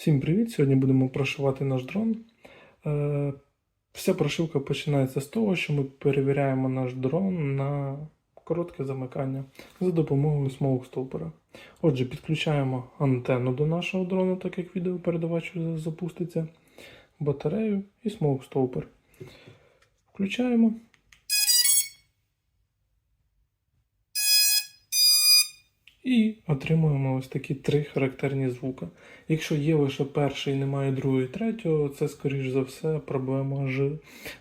Всім привіт! Сьогодні будемо прошивати наш дрон. Е, Вся прошивка починається з того, що ми перевіряємо наш дрон на коротке замикання за допомогою смоук столпера. Отже, підключаємо антенну до нашого дрону, так як відеопередавач запуститься, батарею і смоук столпер. Включаємо. І отримуємо ось такі три характерні звуки. Якщо є лише перший, немає другого і третього, це, скоріш за все, проблема ж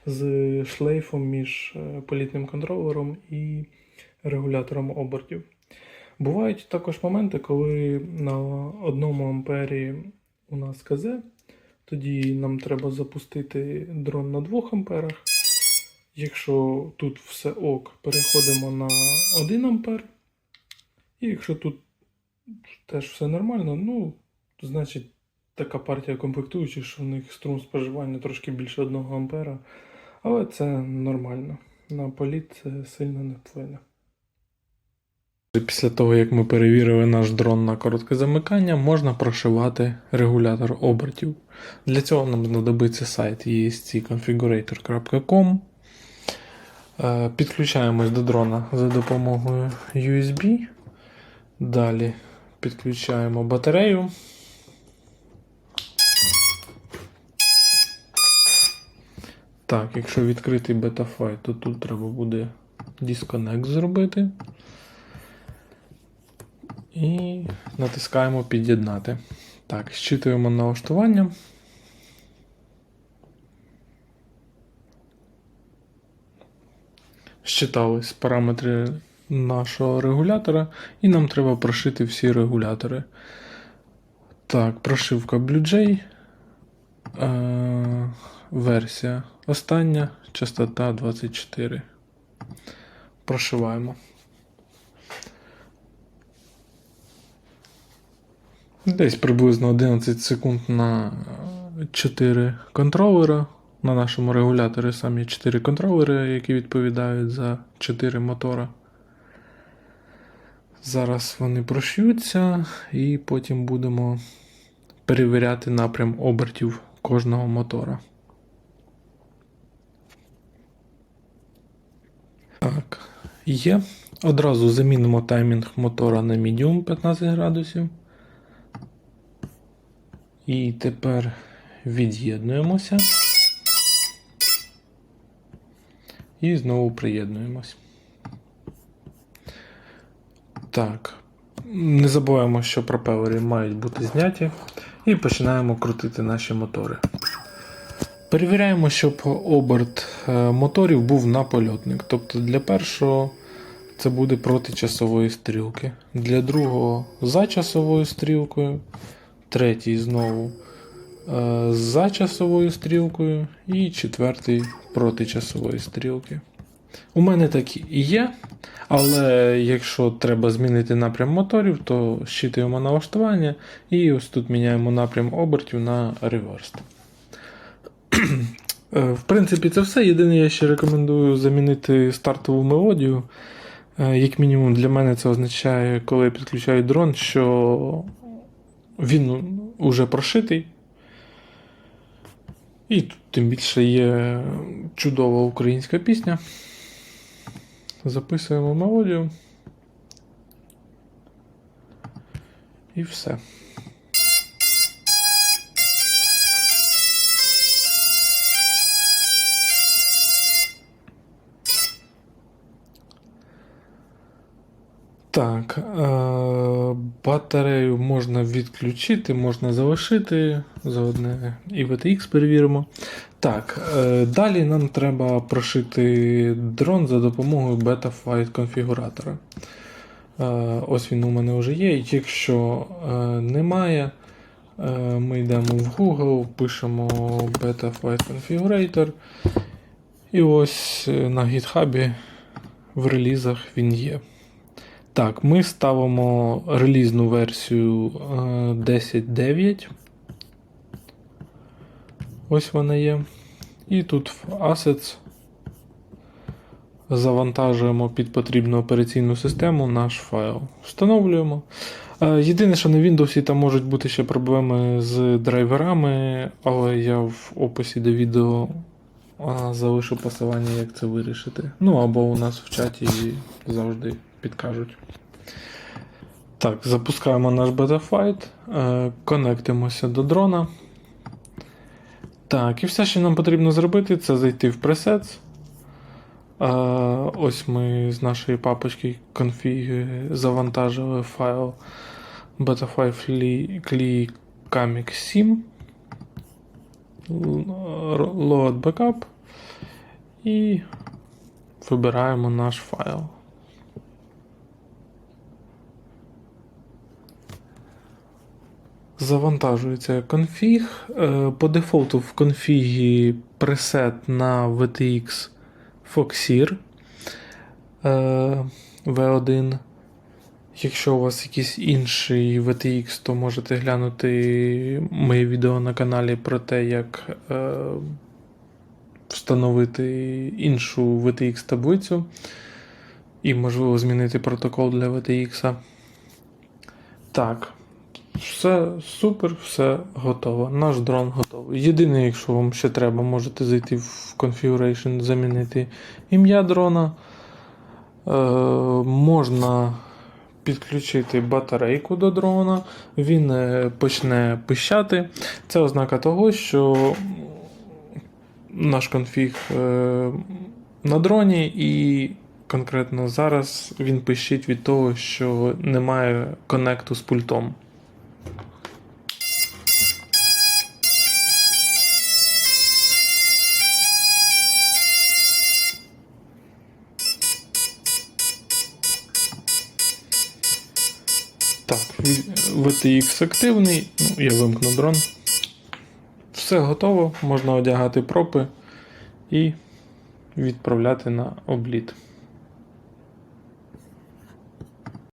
з шлейфом між е, політним контролером і регулятором обертів. Бувають також моменти, коли на одному ампері у нас КЗ, тоді нам треба запустити дрон на 2 амперах. Якщо тут все ок, переходимо на 1 ампер. І якщо тут теж все нормально, ну, значить така партія комплектуючих, що в них струм споживання трошки більше 1 ампера. Але це нормально. На політ це сильно не вплине. Після того, як ми перевірили наш дрон на коротке замикання, можна прошивати регулятор обертів. Для цього нам знадобиться сайт escconfigurator.com. Е, Підключаємось до дрона за допомогою USB. Далі підключаємо батарею. Так, якщо відкритий бетафайл, то тут треба буде disconnect зробити. І натискаємо під'єднати. Так, щитуємо налаштування. Щитались параметри нашого регулятора, і нам треба прошити всі регулятори. Так, прошивка BlueJ. Е, версія остання, частота 24. Прошиваємо. Десь приблизно 11 секунд на 4 контролера. На нашому регуляторі самі 4 контролери, які відповідають за 4 мотора. Зараз вони прошються, і потім будемо перевіряти напрям обертів кожного мотора. Так, є. Одразу замінимо таймінг мотора на medium 15 градусів. І тепер від'єднуємося. І знову приєднуємось. Так. Не забуваємо, що пропелери мають бути зняті. І починаємо крутити наші мотори. Перевіряємо, щоб оберт е, моторів був на польотник. Тобто для першого це буде проти часової стрілки. Для другого за часовою стрілкою. Третій знову е, за часовою стрілкою. І четвертий проти часової стрілки. У мене такі і є. Але якщо треба змінити напрям моторів, то щитуємо налаштування і ось тут міняємо напрям обертів на реверс. Е, В принципі, це все. Єдине, я ще рекомендую замінити стартову мелодію. Е, Як мінімум, для мене це означає, коли я підключаю дрон, що він уже прошитий. І тут тим більше є чудова українська пісня. Записуємо мелодію. І все. Так, е- батарею можна відключити, можна залишити. Заодне і VTX перевіримо. Так, е- далі нам треба прошити дрон за допомогою Betaflight конфігуратора. Е- ось він у мене вже є. Якщо немає, ми йдемо в Google, пишемо Betaflight Configurator. І ось на GitHub в релізах він є. Так, ми ставимо релізну версію е, 10.9. Ось вона є. І тут в Assets завантажуємо під потрібну операційну систему наш файл. Встановлюємо. Е, Єдине, що на Windows там можуть бути ще проблеми з драйверами, але я в описі до відео залишу посилання, як це вирішити. Ну або у нас в чаті завжди підкажуть. Так, запускаємо наш бетафайт, е, конектимося до дрона. Так, і все, що нам потрібно зробити, це зайти в presets. Е, ось ми з нашої папочки config завантажили файл betafile CLI Comic 7 load backup і вибираємо наш файл. Завантажується конфіг. Е, По дефолту в конфігі пресет на VTX Foxir е, V1. Якщо у вас якийсь інший VTX, то можете глянути моє відео на каналі про те, як е, встановити іншу VTX таблицю і, можливо, змінити протокол для VTX. Так, все супер, все готово. Наш дрон готовий. Єдине, якщо вам ще треба, можете зайти в Configuration, замінити ім'я дрона. Е, можна підключити батарейку до дрона, він е, почне пищати. Це ознака того, що наш конфіг е, на дроні, і конкретно зараз він пищить від того, що немає коннекту з пультом. VTX активний, ну, я вимкну дрон. Все готово, можна одягати пропи і відправляти на обліт.